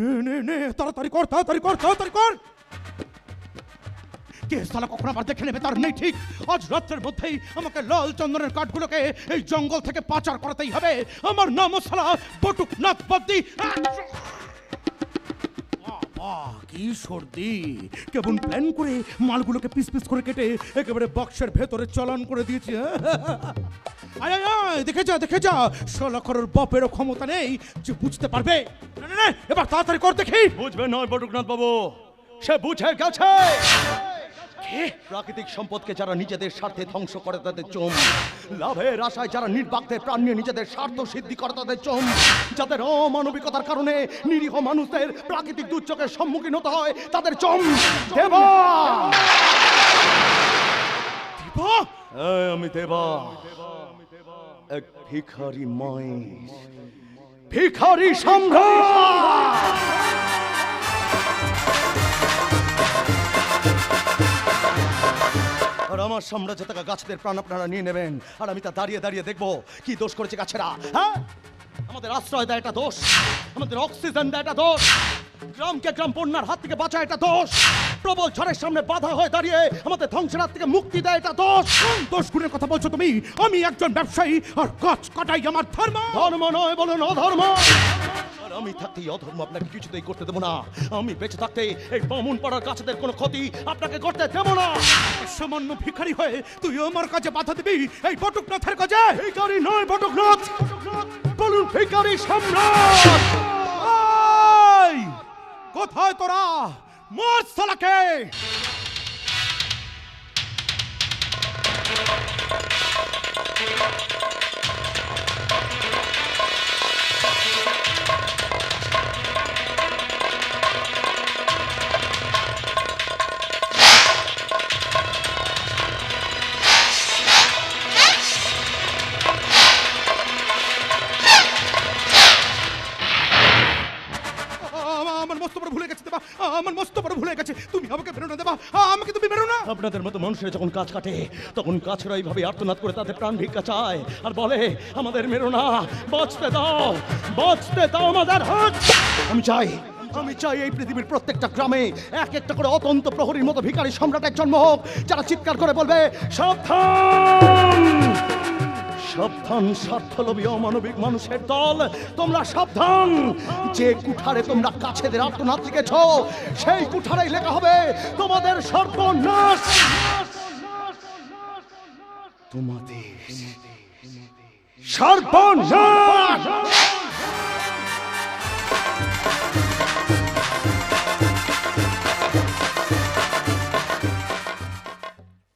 নে নে নে, তাড়াতাড়ি কর তাড়াতাড়ি কর তাড়াতাড়ি কর। কে সালা কখন আবার দেখে নেবে তার নেই ঠিক। আজ রাত্রের মধ্যেই আমাকে লাল চন্দনের কাঠগুলোকে এই জঙ্গল থেকে পাচার করাতেই হবে। আমার নাম সালা বটুক নাথ কি সর্দি। কেমন প্ল্যান করে মালগুলোকে পিস পিস করে কেটে একেবারে বক্সের ভেতরে চলন করে দিয়েছি হ্যাঁ? আয় আয় দেখে যা দেখে যা। শলাখরের বাপেরও ক্ষমতা নেই যে বুঝতে পারবে। না এবার তাড়াতাড়ি কর দেখি। বুঝবে নয় বটুকনাথ বাবু। সে বুঝে গেছে? প্রাকৃতিক সম্পদকে যারা নিজেদের স্বার্থে ধ্বংস করে তাদের চোম লাভের আশায় যারা নির্বাক্তে প্রাণ নিয়ে নিজেদের স্বার্থ সিদ্ধি করে তাদের চোম যাদের অমানবিকতার কারণে নিরীহ মানুষদের প্রাকৃতিক দুর্যোগের সম্মুখীন হতে হয় তাদের চোম। দেবা! আমি দেবা। এক ভিখারি মাই ভিখারি সম্রাট আর আমার সাম্রাজ্য থাকা গাছদের প্রাণ আপনারা নিয়ে নেবেন। আর আমি তা দাঁড়িয়ে দাঁড়িয়ে দেখব। কি দোষ করেছে গাছেরা হ্যাঁ? আমাদের আশ্রয় দেয় এটা দোষ। আমাদের অক্সিজেন দেয় এটা দোষ। গ্রামকে গ্রাম বন্যার হাত থেকে বাঁচা এটা দোষ। প্রবল ঝড়ের সামনে বাধা হয়ে দাঁড়িয়ে আমাদের ধ্বংসের হাত থেকে মুক্তি দেয় এটা দোষ। দোষ গুণের কথা বলছো তুমি? আমি একজন ব্যবসায়ী আর গাছ কাটাই আমার ধর্ম। ধর্ম নয় বলুন অধর্ম। আর আমি থাকতে অধর্ম আপনাকে কিছুতেই করতে দেবো না। আমি বেঁচে থাকতে এই বামুন পাড়ার গাছেদের কোনো ক্ষতি আপনাকে করতে দেবো না। সামান্য ভিখারি হয়ে তুই আমার কাছে বাধা দিবি? এই বটুকনাথের কাজে ভিখারি নয় বটকনাথ। বলুন ভিখারি সম্রাট! কোথায় তোরা। মার সালাকে। আমার মস্ত বড় ভুলে গেছে দেবা। আমার মস্ত ভুলে গেছে। তুমি আমাকে বেরোনো দেবা। আমাকে তুমি বেরো না। আপনাদের মতো মানুষের যখন কাজ কাটে, তখন কাছেরা এইভাবে আর্তনাদ করে তাদের প্রাণ ভিক্ষা চায় আর বলে, আমাদের মেরো না। বাঁচতে দাও। বাঁচতে দাও আমাদের হাত। আমি চাই আমি চাই এই পৃথিবীর প্রত্যেকটা গ্রামে এক একটা করে অতন্ত প্রহরীর মতো ভিখারি সম্রাটের জন্ম হোক, যারা চিৎকার করে বলবে, সাবধান! সাবধান, স্বার্থলোভী অমানবিক মানুষের দল। তোমরা সাবধান। যে কুঠারে তোমরা কাছেদের আর্তনাদ লিখেছ সেই কুঠারেই লেখা হবে, তোমাদের সর্বনাশ! তোমাদের সর্বনাশ!